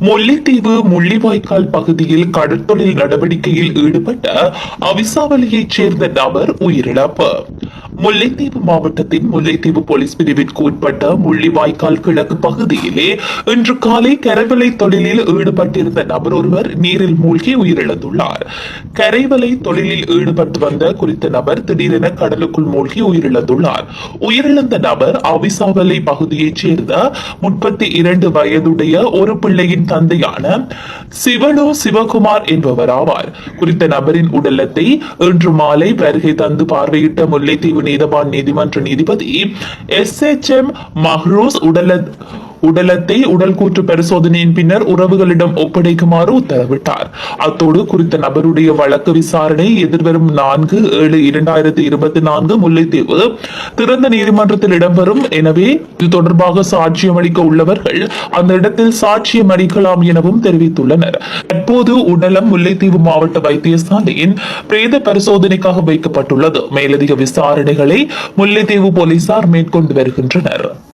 முல்லைத்தீவு முள்ளிவாய்க்கால் பகுதியில் கடற்தொழில் நடவடிக்கையில் ஈடுபட்ட அவிசாவளியைச் சேர்ந்த நபர் உயிரிழப்பு. முல்லைத்தீவு மாவட்டத்தின் முல்லைத்தீவு போலீஸ் பிரிவிற்கு உட்பட்ட முள்ளிவாய்க்கால் கிழக்கு பகுதியிலே இன்று காலை கரைவலை தொழிலில் ஈடுபட்டிருந்த நபர் ஒருவர் நீரில் மூழ்கி உயிரிழந்துள்ளார். கரைவலை தொழிலில் ஈடுபட்டு வந்த குறித்த நபர் திடீரென கடலுக்குள் மூழ்கி உயிரிழந்துள்ளார். உயிரிழந்த நபர் அவிசாவலை பகுதியைச் சேர்ந்த முப்பத்தி இரண்டு வயதுடைய ஒரு பிள்ளையின் தந்தையான சிவனு சிவகுமார் என்பவர் ஆவார். குறித்த நபரின் உடலத்தை இன்று மாலை வருகை தந்து பார்வையிட்ட முல்லைத்தீவு நீதவான் நீதிமன்ற நீதிபதி எஸ் எச் எம் மஹ்ரூஸ் உடல உடலத்தை உடல் கூற்று பரிசோதனையின் பின்னர் உறவுகளிடம் ஒப்படைக்குமாறு உத்தரவிட்டார். அத்தோடு குறித்த நபருடைய வழக்கு விசாரணை எதிர்வரும் நான்கு ஏழு இரண்டாயிரத்தி இருபத்தி நான்கு முல்லைத்தீவு திறந்த நீதிமன்றத்தில் இடம்பெறும். எனவே இது தொடர்பாக சாட்சியம் அளிக்க உள்ளவர்கள் அந்த இடத்தில் சாட்சியம் அளிக்கலாம் எனவும் தெரிவித்துள்ளனர். தற்போது உடலம் முல்லைத்தீவு மாவட்ட வைத்தியசாலையின் பிரேத பரிசோதனைக்காக வைக்கப்பட்டுள்ளது. மேலதிக விசாரணைகளை முல்லைத்தீவு போலீசார் மேற்கொண்டு வருகின்றனர்.